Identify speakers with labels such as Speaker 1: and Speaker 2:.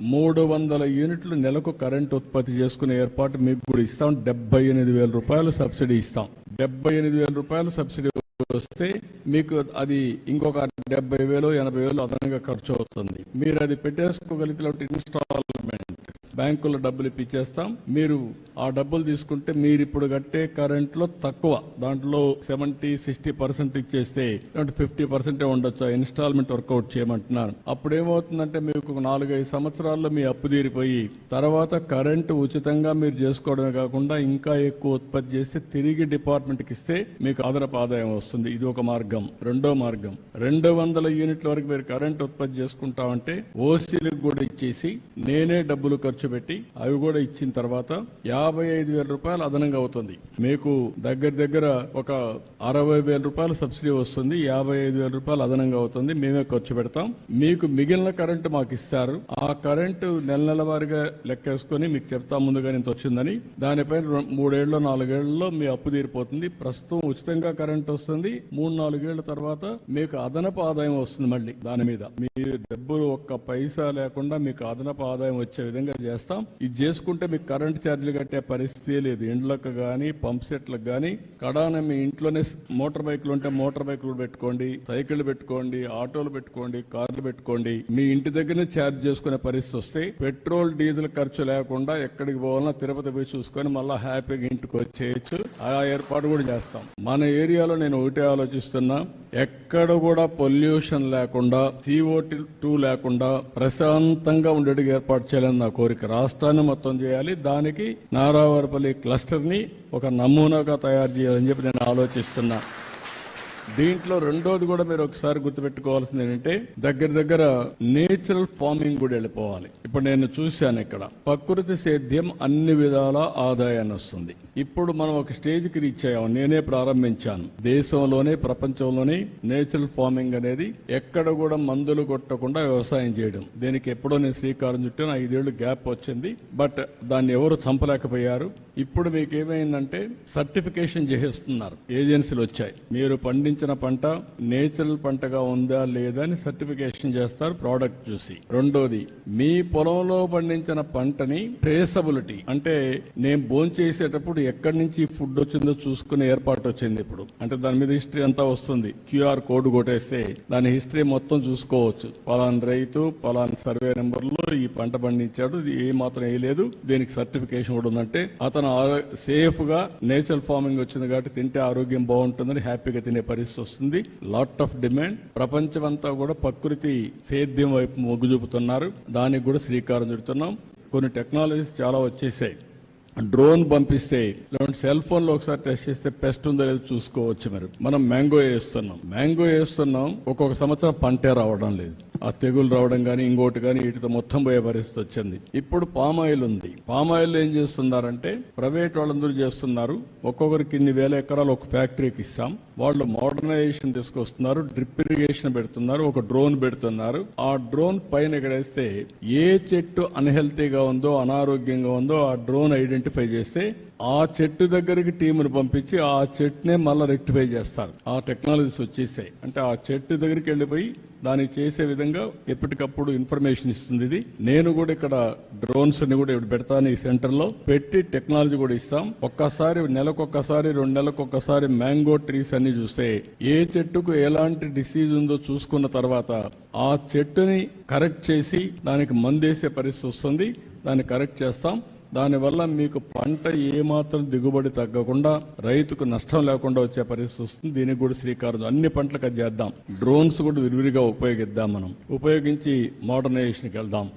Speaker 1: మూడు వందల యూనిట్లు నెలకు కరెంట్ ఉత్పత్తి చేసుకునే ఏర్పాటు మీకు కూడా ఇస్తాం. డెబ్బై ఎనిమిది వేల రూపాయలు సబ్సిడీ ఇస్తాం. డెబ్బై ఎనిమిది వేల రూపాయలు సబ్సిడీ వస్తే మీకు అది ఇంకొక డెబ్బై వేలు ఎనభై వేలు అదనంగా ఖర్చు అవుతుంది. మీరు అది పెట్టేసుకోగలిగితే ఇన్స్టాల్ బ్యాంకులో డబ్బులు ఇప్పించేస్తాం మీరు ఆ డబ్బులు తీసుకుంటే మీరు ఇప్పుడు కట్టే కరెంట్లో తక్కువ. దాంట్లో సెవెంటీ సిక్స్టీ పర్సెంట్ ఇచ్చేస్తే ఫిఫ్టీ పర్సెంటే ఉండొచ్చు. ఇన్స్టాల్మెంట్ వర్కౌట్ చేయమంటున్నారు. అప్పుడు ఏమవుతుందంటే మీకు నాలుగైదు సంవత్సరాల్లో మీ అప్పు తీరిపోయి తర్వాత కరెంటు ఉచితంగా మీరు చేసుకోవడమే కాకుండా ఇంకా ఎక్కువ ఉత్పత్తి చేస్తే తిరిగి డిపార్ట్మెంట్కి ఇస్తే మీకు అదనపు ఆదాయం వస్తుంది. ఇది ఒక మార్గం. రెండో మార్గం. రెండు వందల యూనిట్ల వరకు మీరు కరెంట్ ఉత్పత్తి చేసుకుంటామంటే ఓసీలకు కూడా ఇచ్చేసి నేనే డబ్బులు ఖర్చు పెట్టి అవి కూడా ఇచ్చిన తర్వాత యాభై ఐదు వేల రూపాయలు అదనంగా అవుతుంది. మీకు దగ్గర దగ్గర ఒక అరవై వేల రూపాయలు సబ్సిడీ వస్తుంది. యాభై ఐదు వేల రూపాయలు అదనంగా అవుతుంది. మేమే ఖర్చు పెడతాం. మీకు మిగిలిన కరెంటు మాకు ఇస్తారు. ఆ కరెంటు నెల నెల వారిగా లెక్కేసుకొని మీకు చెప్తా ముందుగా ఇంత వచ్చిందని. దానిపైన రెం- మూడేళ్ళు నాలుగేళ్ళలో మీ అప్పు తీరిపోతుంది. ప్రస్తుతం ఉచితంగా కరెంట్ వస్తుంది. మూడు నాలుగేళ్ళ తర్వాత మీకు అదనపు ఆదాయం వస్తుంది మళ్ళీ దాని మీద. మీ డబ్బులు ఒక్క పైసా లేకుండా మీకు అదనపు ఆదాయం వచ్చే విధంగా చేస్తాం. ఇది చేసుకుంటే మీకు కరెంట్ ఛార్జీలు కట్టే పరిస్థితి లేదు. ఇండ్లకు కానీ పంప్ సెట్లకు కానీ కడాన మీ ఇంట్లోనే మోటార్ బైక్లు ఉంటే మోటార్ బైక్లు పెట్టుకోండి సైకిల్ పెట్టుకోండి ఆటోలు పెట్టుకోండి కార్లు పెట్టుకోండి. మీ ఇంటి దగ్గరనే ఛార్జ్ చేసుకునే పరిస్థితి వస్తే పెట్రోల్ డీజిల్ ఖర్చు లేకుండా ఎక్కడికి పోవాలన్నా తిరుపతి పోయి చూసుకొని మళ్ళీ హ్యాపీగా ఇంటికి వచ్చేయచ్చు. ఆ ఏర్పాటు కూడా చేస్తాం. మన ఏరియాలో నేను ఒకటే ఆలోచిస్తున్నా. ఎక్కడ కూడా పొల్యూషన్ లేకుండా సిఓ టూ లేకుండా ప్రశాంతంగా ఉండేటికి ఏర్పాటు చేయాలని నా కోరిక. రాష్ట్రాన్ని మొత్తం చేయాలి. దానికి నారావారిపల్లి క్లస్టర్ని ఒక నమూనాగా తయారు చేయాలని చెప్పి నేను ఆలోచిస్తున్నా. దీంట్లో రెండోది కూడా మీరు ఒకసారి గుర్తుపెట్టుకోవాల్సింది ఏంటంటే దగ్గర దగ్గర నేచురల్ ఫార్మింగ్ కూడా వెళ్ళిపోవాలి. ఇప్పుడు నేను చూశాను ఇక్కడ. ప్రకృతి సేద్యం అన్ని విధాల ఆదాయాన్ని వస్తుంది. ఇప్పుడు మనం ఒక స్టేజ్కి రీచ్ అయ్యాం నేనే ప్రారంభించాను. దేశంలోనే ప్రపంచంలోనే నేచురల్ ఫార్మింగ్ అనేది ఎక్కడ కూడా మందులు కొట్టకుండా వ్యవసాయం చేయడం. దీనికి ఎప్పుడో నేను శ్రీకారం చుట్టాను. ఐదేళ్ళు గ్యాప్ వచ్చింది. బట్ దాన్ని ఎవరు చంపలేకపోయారు. ఇప్పుడు మీకు ఏమైందంటే సర్టిఫికేషన్ చేసేస్తున్నారు. ఏజెన్సీలు వచ్చాయి. మీరు పండించిన పంట నేచురల్ పంటగా ఉందా లేదా అని సర్టిఫికేషన్ చేస్తారు ప్రోడక్ట్ చూసి. రెండోది మీ పొలంలో పండించిన పంటని ట్రేసబిలిటీ అంటే నేను భోంచేసేటప్పుడు ఎక్కడి నుంచి ఫుడ్ వచ్చిందో చూసుకునే ఏర్పాటు వచ్చింది ఇప్పుడు. అంటే దాని మీద హిస్టరీ అంతా వస్తుంది. క్యూఆర్ కోడ్ కొట్టేస్తే దాని హిస్టరీ మొత్తం చూసుకోవచ్చు. పలానా రైతు పలానా సర్వే నెంబర్లో ఈ పంట పండించాడు ఇది ఏ మాత్రం వేయలేదు దీనికి సర్టిఫికేషన్ కూడా ఉందంటే అతను సేఫ్గా నేచురల్ ఫార్మింగ్ వచ్చింది కాబట్టి తింటే ఆరోగ్యం బాగుంటుందని హ్యాపీగా తినే పరిస్థితి వస్తుంది. Lot of demand. ప్రపంచమంతా కూడా ప్రకృతి సేద్యం వైపు మొగ్గు చూపుతున్నారు. దానికి కూడా శ్రీకారం చుడుతున్నాం. కొన్ని టెక్నాలజీస్ చాలా వచ్చేసాయి. డ్రోన్ పంపిస్తే లేదంటే సెల్ ఫోన్లో ఒకసారి టెస్ట్ చేస్తే పెస్ట్ ఉందో లేదో చూసుకోవచ్చు మరి. మనం మ్యాంగో వేస్తున్నాం. మ్యాంగో వేస్తున్నాం ఒక్కొక్క సంవత్సరం పంటే రావడం లేదు. ఆ తెగులు రావడం కానీ ఇంకోటి కానీ వీటితో మొత్తం పోయే పరిస్థితి వచ్చింది. ఇప్పుడు పామ్ ఆయిల్ ఉంది. పామ్ ఆయిల్ ఏం చేస్తున్నారంటే ప్రైవేట్ వాళ్ళందరూ చేస్తున్నారు. ఒక్కొక్కరికి ఇన్ని వేల ఎకరాలు ఒక ఫ్యాక్టరీకి ఇస్తాం. వాళ్ళు మోడర్నైజేషన్ తీసుకొస్తున్నారు డ్రిప్ ఇరిగేషన్ పెడుతున్నారు ఒక డ్రోన్ పెడుతున్నారు. ఆ డ్రోన్ పైన ఎగరేస్తే ఏ చెట్టు అన్హెల్తీగా ఉందో అనారోగ్యంగా ఉందో ఆ డ్రోన్ ఐడెంటిఫై చేస్తే ఆ చెట్టు దగ్గరికి టీమును పంపించి ఆ చెట్టునే మళ్ళీ రెక్టిఫై చేస్తారు. ఆ టెక్నాలజీస్ వచ్చేసాయి. అంటే ఆ చెట్టు దగ్గరికి వెళ్ళిపోయి దాన్ని చేసే విధంగా ఎప్పటికప్పుడు ఇన్ఫర్మేషన్ ఇస్తుంది ఇది. నేను కూడా ఇక్కడ డ్రోన్స్ని కూడా ఇప్పుడు పెడతాను ఈ సెంటర్లో పెట్టి టెక్నాలజీ కూడా ఇస్తాం. ఒక్కసారి నెలకొక్కసారి రెండు నెలలకు మ్యాంగో ట్రీస్ అన్ని చూస్తే ఏ చెట్టుకు ఎలాంటి డిసీజ్ ఉందో చూసుకున్న తర్వాత ఆ చెట్టుని కరెక్ట్ చేసి దానికి మందేసే పరిస్థితి వస్తుంది. దాన్ని కరెక్ట్ చేస్తాం. దానివల్ల మీకు పంట ఏమాత్రం దిగుబడి తగ్గకుండా రైతుకు నష్టం లేకుండా వచ్చే పరిస్థితి వస్తుంది. దీనికి కూడా శ్రీకారం. అన్ని పంటలకు అది చేద్దాం. డ్రోన్స్ కూడా విరివిరిగా ఉపయోగిద్దాం మనం. ఉపయోగించి మోడర్నైజేషన్కి వెళ్దాం.